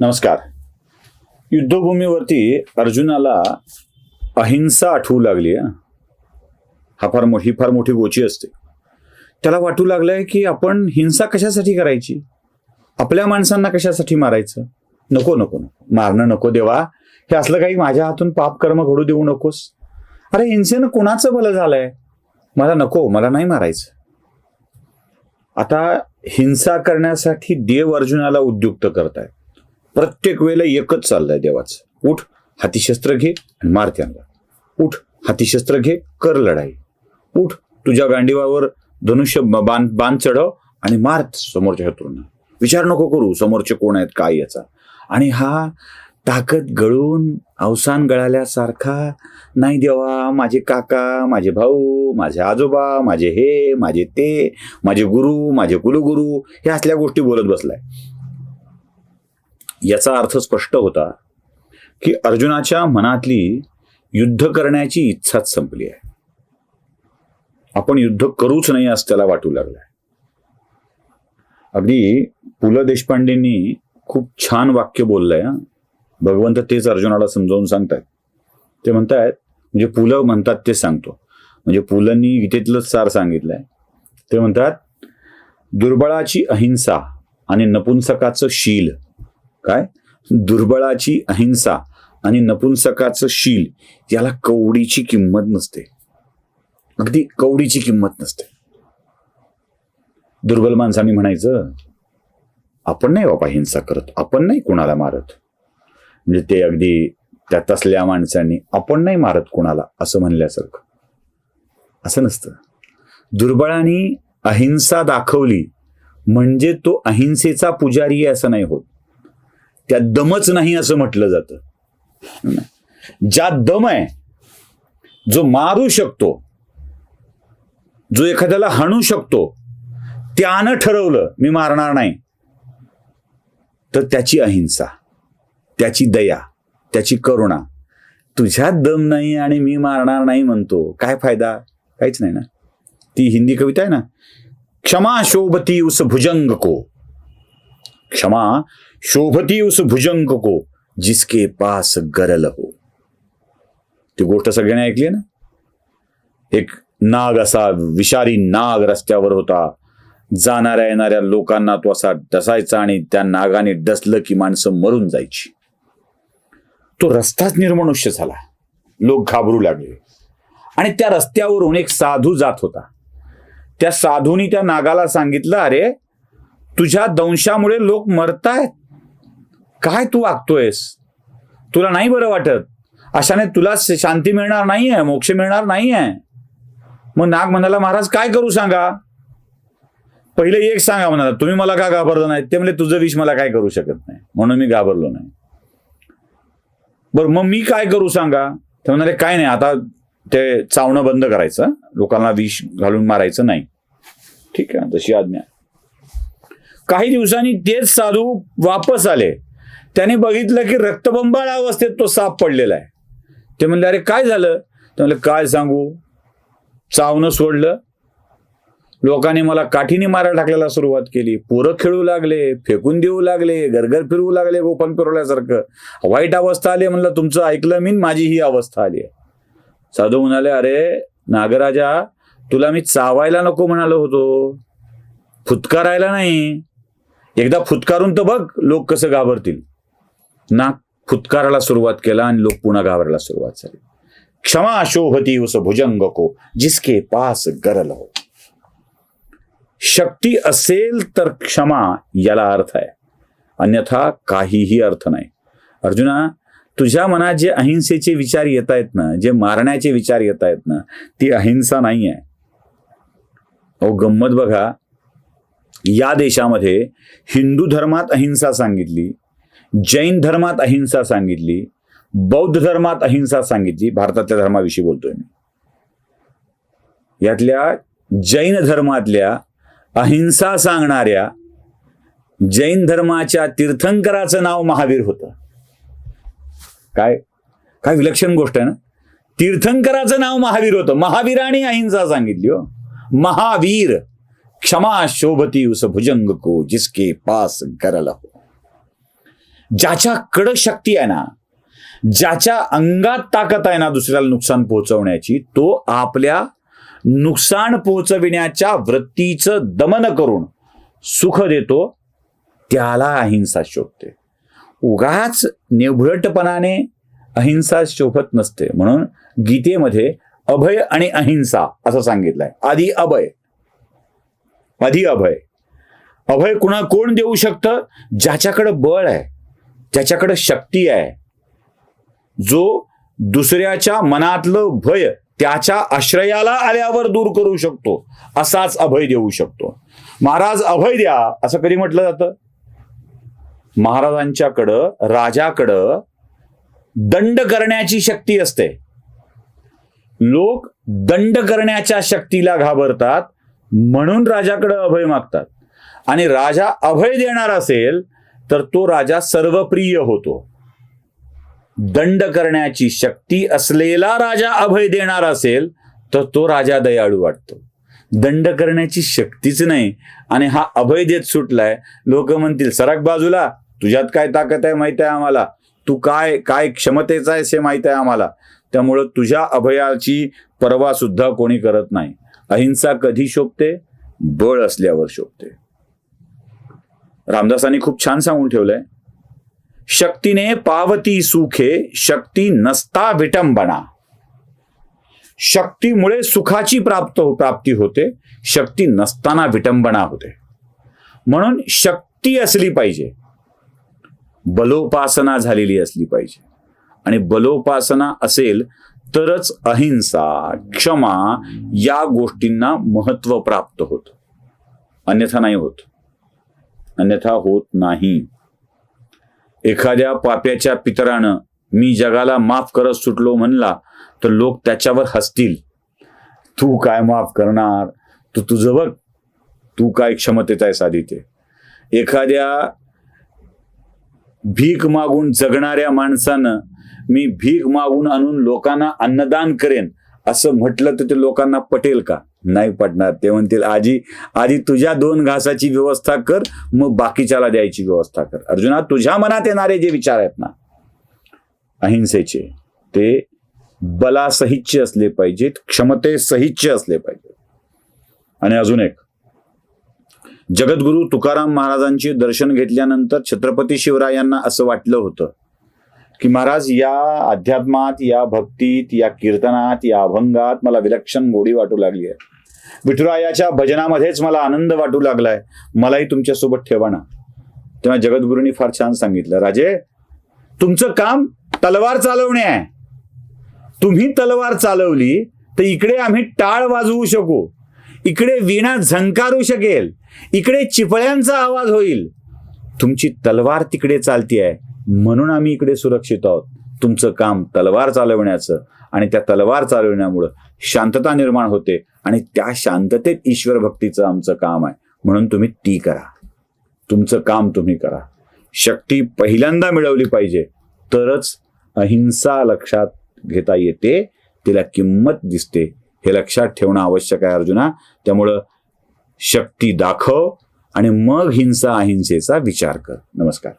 नमस्कार. युद्धभूमीवरती अर्जुनाला अहिंसा आठवू लागली हा. फार मोठी फार मोठी गोची असते. त्याला वाटू लागलंय की आपण हिंसा कशासाठी करायची? आपल्या माणसांना कशासाठी मारायचं? नको नको नको. मारणं नको देवा. हे असलं काही माझ्या हातून पाप कर्म घडू देऊ नकोस. अरे हिंसेनं कोणाचं भलं झालंय? मला नको मला नाही मारायचं. आता हिंसा करण्यासाठी देव अर्जुनाला उद्युक्त करताय प्रत्येक वेळेला एकच चाललंय देवाचं. उठ हातीशस्त्र घे आणि मार त्यांना. उठ हातीशस्त्र घे कर लढाई. उठ तुझ्या गांडीवावर धनुष्य बांध बाण बाण चढव आणि मार समोरच्या शत्रूंना. विचार नको करू समोरचे कोण आहेत काय याचा. आणि हा ताकद गळून अवसान गळाल्यासारखा नाही देवा माझे काका माझे भाऊ माझे आजोबा माझे हे माझे ते माझे गुरु माझे कुलगुरू हे असल्या गोष्टी बोलत बसलाय. याचा अर्थ स्पष्ट होता की अर्जुनाच्या मनातली युद्ध करण्याची इच्छाच संपली आहे. आपण युद्ध करूच नाही असं त्याला वाटू लागलंय. अगदी पु ल देशपांडेंनी खूप छान वाक्य बोललंय भगवंत तेच अर्जुनाला समजावून सांगतायत. ते म्हणतायत म्हणजे पु ल म्हणतात ते सांगतो. म्हणजे पुलंनी गीतेतलंच सार सांगितलंय. ते म्हणतात दुर्बळाची अहिंसा आणि नपुंसकाचं शील काय? दुर्बळाची अहिंसा आणि नपुंसकाचं शील याला कवडीची किंमत नसते. अगदी कवडीची किंमत नसते. दुर्बल माणसाने म्हणायचं आपण नाही बाबा हिंसा करत आपण नाही कोणाला मारत. म्हणजे ते अगदी त्यात असल्या माणसांनी आपण नाही मारत कोणाला असं म्हणल्यासारखं. असं नसतं. दुर्बळाने अहिंसा दाखवली म्हणजे तो अहिंसेचा पुजारी असं नाही होत. त्या दमच नाही असं म्हटलं जातं. ज्या दम आहे जो मारू शकतो जो एखाद्याला हाणू शकतो त्यानं ठरवलं मी मारणार नाही तर त्याची अहिंसा त्याची दया त्याची करुणा तुझ्यात दम नाही आणि मी मारणार नाही म्हणतो काय फायदा? काहीच नाही ना. ती हिंदी कविता आहे ना क्षमा शोभती उस भुजंग को. क्षमा शोभती उस भुजंग को जिसके पास गरल हो। ती गोष्ट सगळ्यांनी ऐकली ना? एक नाग असा विषारी नाग रस्त्यावर होता. जाणाऱ्या येणाऱ्या लोकांना तो असा डसायचा आणि त्या नागाने डसलं की माणसं मरून जायची. तो रस्ताच निर्मनुष्य झाला. लोक घाबरू लागले. आणि त्या रस्त्यावरून एक साधू जात होता. त्या साधूनी त्या नागाला सांगितलं अरे तुझ्या दंशामुळे लोक मरतायत. काय तू वागतोयस? तुला नाही बरं वाटत? अशाने तुला शांती मिळणार नाहीये मोक्ष मिळणार नाहीये. मग नाग म्हणाला महाराज काय करू सांगा? पहिले एक सांगा म्हणाला तुम्ही मला का घाबरलं नाही ते म्हणजे तुझं विष मला काय करू शकत नाही. म्हणून मी घाबरलो नाही. बरं मग मी काय करू सांगा? ते म्हणाले काय नाही आता ते चावणं बंद करायचं. लोकांना विष घालून मारायचं नाही. ठीक आहे तशी आज्ञा. काही दिवसांनी तेच साधू वापस आले. त्याने बघितलं की रक्तबंबाळ अवस्थेत तो साप पडलेला आहे. ते म्हणले अरे काय झालं? ते म्हणलं काय सांगू? चावणं सोडलं. लोकांनी मला काठीने मारा टाकल्याला सुरुवात केली. पोरं खेळू लागले फेकून देऊ लागले घरघर फिरवू लागले गोपन फिरवल्यासारखं वाईट अवस्था आली म्हणलं तुमचं ऐकलं मी माझी ही अवस्था आली आहे. साधू म्हणाले अरे नागराजा तुला मी चावायला नको म्हणालो होतो. फुतकारायला नाही. एकदा फुतकारून तर बघ लोक कसं घाबरतील. ना फुतकाराला सुरुवात केला आणि लोक पुन्हा घाबरायला सुरुवात झाली. क्षमा शोभती उस भुजंग को जिसके पास गरल हो. शक्ती असेल तर क्षमा याला अर्थ आहे. अन्यथा काहीही अर्थ नाही. अर्जुना तुझ्या मनात जे अहिंसेचे विचार येत आहेत ना जे मारण्याचे विचार येत आहेत ना ती अहिंसा नाही आहे अहो गंमत बघा. या देशामध्ये हिंदू धर्मात अहिंसा सांगितली जैन धर्मात अहिंसा सांगितली बौद्ध धर्मात अहिंसा सांगितली भारतातल्या धर्माविषयी बोलतोय मी. यातल्या जैन धर्मातल्या अहिंसा सांगणाऱ्या जैन धर्माच्या तीर्थंकराचं नाव महावीर होतं. काय? काय विलक्षण गोष्ट आहे ना? तीर्थंकराचं नाव महावीर होतं. महावीराने अहिंसा सांगितली हो. महावीर. क्षमा शोभती उस भुजंग को जिसके पास गरल हो। ज्याच्याकडं शक्ती आहे ना ज्याच्या अंगात ताकद आहे ना दुसऱ्याला नुकसान पोहोचवण्याची तो आपल्या नुकसान पोहोचविण्याच्या वृत्तीचं दमन करून सुख देतो त्याला अहिंसा शोभते. उगाच निभृटपणाने अहिंसा शोभत नसते. म्हणून गीतेमध्ये अभय आणि अहिंसा असं सांगितलंय. आधी अभय आधी अभय. अभय कुणा कोण देऊ शकतं? ज्याच्याकडं बळ आहे ज्याच्याकडं शक्ती आहे. जो दुसऱ्याच्या मनातलं भय त्याच्या आश्रयाला आल्यावर दूर करू शकतो असाच अभय देऊ शकतो. महाराज अभय द्या असं कधी म्हटलं जातं? महाराजांच्याकडं राजाकडं दंड करण्याची शक्ती असते. लोक दंड करण्याच्या शक्तीला घाबरतात म्हणून राजाकडे अभय मागतात. आणि राजा अभय देणार असेल तर तो राजा सर्वप्रिय होतो. दंड करण्याची शक्ती असलेला राजा अभय देणार असेल तर तो राजा दयाळू वाटतो. दंड करण्याची शक्तीच नाही आणि हा अभय देत सुटलाय. लोक म्हणतील सरक बाजूला तुझ्यात काय ताकद आहे माहीत आहे आम्हाला? तू काय काय क्षमतेचा आहेस हे माहीत आहे आम्हाला? त्यामुळं तुझ्या अभयाची पर्वा सुद्धा कोणी करत नाही. अहिंसा कधी शोभते? बळ असल्यावर शोभते. रामदासांनी खूप छान सांगून ठेवलंय शक्तीने पावती सुखे शक्ती नसता विटंबना. शक्तीमुळे सुखाची प्राप्त प्राप्ती होते शक्ती नसताना विटंबना होते. म्हणून शक्ती असली पाहिजे. बलोपासना झालेली असली पाहिजे. आणि बलोपासना असेल तरच अहिंसा क्षमा या गोष्टींना महत्त्व प्राप्त होत. अन्यथा नाही होत. अन्यथा होत नाही. एखाद्या पाप्याच्या पितरानं मी जगाला माफ करत सुटलो म्हणला तर लोक त्याच्यावर हसतील. तू काय माफ करणार? तू तुझं बघ. तू काय क्षमतेत आहे साधिते एखाद्या भीक मागून जगणाऱ्या माणसानं मी भीक मागून आणून लोकांना अन्नदान करेन. असं म्हटलं तर ते लोकांना पटेल का? नाही पटणार. ते म्हणतील आजी आधी तुझ्या दोन घासाची व्यवस्था कर मग बाकीच्याला द्यायची व्यवस्था कर. अर्जुना तुझ्या मनात येणारे जे विचार आहेत ना अहिंसेचे ते बलासहिच्य असले पाहिजेत क्षमतेसहिच्य असले पाहिजेत. आणि अजून एक जगद्गुरु तुकाराम महाराजांचे दर्शन घेतल्यानंतर छत्रपती शिवरायांना असं वाटलं होतं की महाराज या अध्यात्मात या भक्तीत या कीर्तनात या अभंगात मला विलक्षण गोडी वाटू लागली आहे. विठुरायाच्या भजनामध्येच मला आनंद वाटू लागलाय. मलाही तुमच्यासोबत ठेवा ना. तेव्हा जगद्गुरूंनी फार छान सांगितलं राजे तुमचं काम तलवार चालवणे आहे. तुम्ही तलवार चालवली तर इकडे आम्ही टाळ वाजवू शकू. इकडे वीणा झंकारू शकेल. इकडे चिपळ्यांचा आवाज होईल. तुमची तलवार तिकडे चालती आहे म्हणून आम्ही इकडे सुरक्षित आहोत. तुमचं काम तलवार चालवण्याचं आणि त्या तलवार चालवण्यामुळं शांतता निर्माण होते आणि त्या शांततेत ईश्वर भक्तीचं आमचं काम आहे. म्हणून तुम्ही ती करा. तुमचं काम तुम्ही करा. शक्ती पहिल्यांदा मिळवली पाहिजे. तरच अहिंसा लक्षात घेता येते तिला किंमत दिसते. हे लक्षात ठेवणं आवश्यक आहे अर्जुना. त्यामुळं शक्ती दाखव आणि मग हिंसा अहिंसेचा विचार कर. नमस्कार.